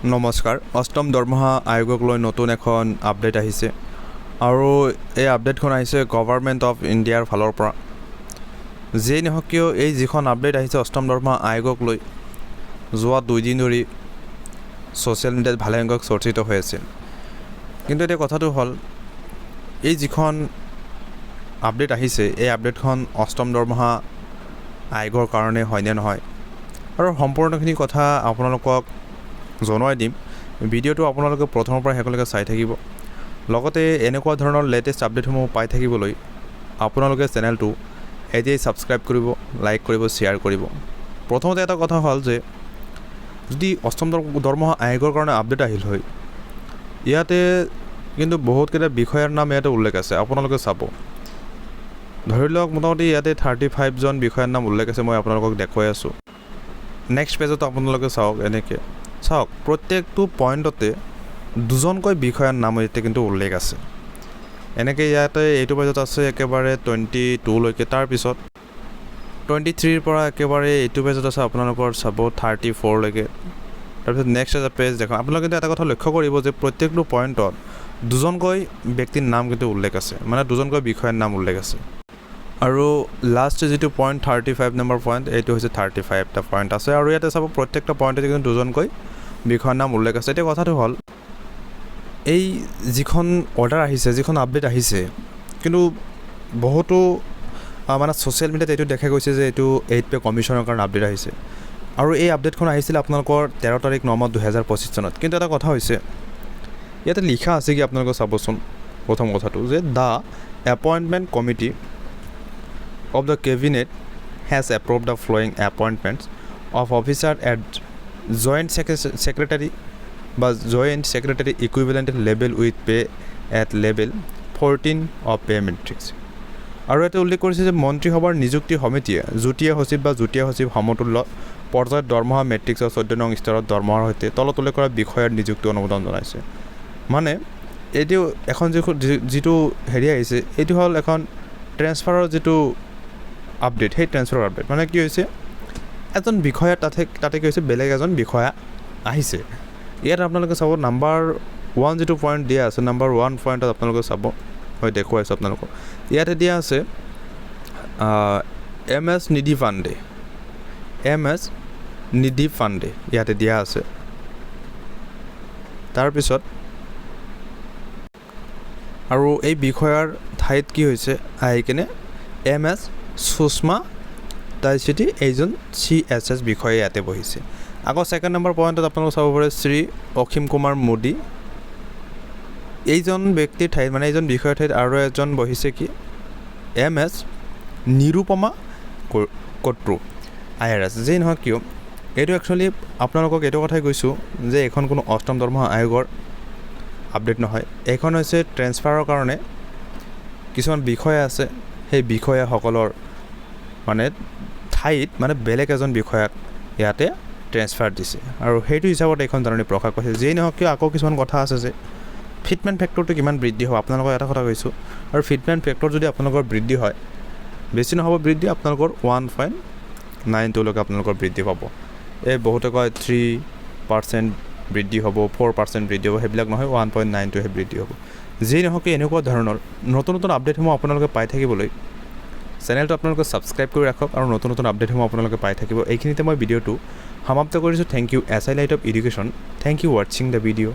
নমস্কাৰ। অষ্টম দৰমহা আয়োগক লৈ নতুন এখন আপডেট আহিছে আৰু এই আপডেটখন আহিছে গভৰ্ণমেণ্ট অফ ইণ্ডিয়াৰ ফালৰ পৰা। যিয়েই নহওক কিয়, এই যিখন আপডেট আহিছে অষ্টম দৰমহা আয়োগক লৈ, যোৱা দুইদিন ধৰি ছ'চিয়েল মিডিয়াত ভালেসংখ্যক চৰ্চিত হৈ আছিল কিন্তু এতিয়া কথাটো হ'ল, এই যিখন আপডেট আহিছে, এই আপডেটখন অষ্টম দৰমহা আয়োগৰ কাৰণে হয়নে নহয়? আৰু সম্পূৰ্ণখিনি কথা আপোনালোকক জনাই দিম। ভিডিঅ'টো আপোনালোকে প্ৰথমৰ পৰা শেষলৈকে চাই থাকিব। লগতে এনেকুৱা ধৰণৰ লেটেষ্ট আপডেটসমূহ পাই থাকিবলৈ আপোনালোকে চেনেলটো এতিয়াই ছাবস্ক্ৰাইব কৰিব, লাইক কৰিব, শ্বেয়াৰ কৰিব। প্ৰথমতে এটা কথা হ'ল যে, যদি অষ্টম দৰ- দৰমহা আয়োগৰ কাৰণে আপডেট আহিল হয়, ইয়াতে কিন্তু বহুতকেইটা বিষয়াৰ নাম ইয়াতে উল্লেখ আছে, আপোনালোকে চাব। ধৰি লওক, মোটামুটি ইয়াতে থাৰ্টি ফাইভজন বিষয়াৰ নাম উল্লেখ আছে, মই আপোনালোকক দেখুৱাই আছোঁ। নেক্সট পেজত আপোনালোকে চাওক এনেকৈ। চাওক, প্ৰত্যেকটো পইণ্টতে দুজনকৈ বিষয়াৰ নাম ইয়াতে কিন্তু উল্লেখ আছে। এনেকৈ ইয়াতে এইটো পেজত আছে একেবাৰে টুৱেণ্টি টুলৈকে তাৰপিছত টুৱেণ্টি থ্ৰীৰ পৰা একেবাৰে এইটো পেজত আছে আপোনালোকৰ চাব থাৰ্টি ফ'ৰলৈকে তাৰপিছত নেক্সট এটা পেজ দেখাম আপোনালোকে কিন্তু এটা কথা লক্ষ্য কৰিব যে প্ৰত্যেকটো পইণ্টত দুজনকৈ ব্যক্তিৰ নাম কিন্তু উল্লেখ আছে। মানে দুজনকৈ বিষয়াৰ নাম উল্লেখ আছে। আৰু লাষ্ট যিটো point thirty five number point এইটো হৈছে থাৰ্টি ফাইভটা পইণ্ট আছে। আৰু ইয়াতে চাব প্ৰত্যেকটা পইণ্টতে কিন্তু দুজনকৈ বিষয়াৰ নাম উল্লেখ আছে। এতিয়া কথাটো হ'ল, এই যিখন অৰ্ডাৰ আহিছে, যিখন আপডেট আহিছে, কিন্তু বহুতো মানে ছ'চিয়েল মিডিয়াত এইটো দেখা গৈছে যে এইটো এইট পে' কমিশ্যনৰ কাৰণে আপডেট আহিছে। আৰু এই আপডেটখন আহিছিলে আপোনালোকৰ তেৰ তাৰিখ ন দুহেজাৰ পঁচিছ চনত। কিন্তু এটা কথা হৈছে, ইয়াতে লিখা আছে কি আপোনালোকে চাবচোন, প্ৰথম কথাটো, যে the appointment committee of the cabinet has approved the following appointments of officer at Secre- secretary বা joint secretary equivalent level with pay at level 14 of pay matrix আৰু ইয়াতে উল্লেখ কৰিছে যে মন্ত্ৰীসভাৰ নিযুক্তি সমিতিয়ে যুটীয়া সচিব বা যুটীয়া সচিব সমতুল্য পৰ্যায়ত দৰমহা মেট্ৰিক্সৰ চৈধ্য নং স্তৰত দৰমহাৰ সৈতে তলত উল্লেখ কৰা বিষয়াৰ নিযুক্তি অনুমোদন জনাইছে। মানে এইটো এখন যিখন যিটো হেৰি আহিছে, এইটো হ'ল এখন ট্ৰেন্সফাৰৰ যিটো আপডেট সেই ট্ৰেন্সফাৰ আপডেট মানে কি হৈছে এজন বিষয়া তাতে তাতে কি হৈছে? বেলেগ এজন বিষয়া আহিছে। ইয়াত আপোনালোকে চাব নাম্বাৰ ওৱান যিটো পইণ্ট দিয়া আছে নাম্বাৰ ওৱান পইণ্টত আপোনালোকে চাব। মই দেখুৱাইছোঁ আপোনালোকক। ইয়াতে দিয়া আছে M S Nidhi Pandey M S Nidhi Pandey ইয়াতে দিয়া আছে। তাৰপিছত, আৰু এই বিষয়াৰ ঠাইত কি হৈছে? আহি কিনে এম এছ সুষমা তাৰপিছতে এইজন চি এছ এছ বিষয়া ইয়াতে বহিছে। আকৌ ছেকেণ্ড নম্বৰ পইণ্টত আপোনালোকে চাব পাৰে শ্ৰী অসীম কুমাৰ মোদী এইজন ব্যক্তিৰ ঠাইত মানে এইজন বিষয়াৰ ঠাইত আৰু এজন বহিছে কি? M S Nirupama Kotru I R S. যেই নহওক কিয়, এইটো একচুৱেলি আপোনালোকক এইটো কথাই কৈছোঁ যে এইখন কোনো অষ্টম দৰমহা আয়োগৰ আপডেট নহয়। এইখন হৈছে ট্ৰেন্সফাৰৰ কাৰণে কিছুমান বিষয়া আছে। সেই বিষয়াসকলৰ মানে ঠাইত মানে বেলেগ এজন বিষয়াক ইয়াতে ট্ৰেন্সফাৰ দিছে। আৰু সেইটো হিচাপত এইখন জাননী প্ৰকাশ কৰিছে। যিয়েই নহওক কিয়, আকৌ কিছুমান কথা আছে যে ফিটমেণ্ট ফেক্টৰটো কিমান বৃদ্ধি হ'ব। আপোনালোকক এটা কথা কৈছোঁ। আৰু ফিটমেণ্ট ফেক্টৰ যদি আপোনালোকৰ বৃদ্ধি হয়, বেছি নহ'ব বৃদ্ধি, আপোনালোকৰ ওৱান পইণ্ট নাইন টুলৈকে আপোনালোকৰ বৃদ্ধি পাব। এই বহুতে কয় থ্ৰী পাৰ্চেণ্ট বৃদ্ধি হ'ব ফ'ৰ পাৰ্চেণ্ট বৃদ্ধি হ'ব, সেইবিলাক নহয় ওৱান পইণ্ট নাইন টুহে বৃদ্ধি হ'ব। যিয়েই নহওক এনেকুৱা ধৰণৰ নতুন নতুন আপডেটসমূহ আপোনালোকে পাই থাকিবলৈ চেনেলটো আপোনালোকে ছাবস্ক্ৰাইব কৰি ৰাখক আৰু নতুন নতুন আপডেটসমূহ আপোনালোকে পাই থাকিব। এইখিনিতে মই ভিডিঅ'টো সমাপ্ত কৰিছোঁ। Thank you S I light of education thank you ৱাটছিং the ভিডিঅ'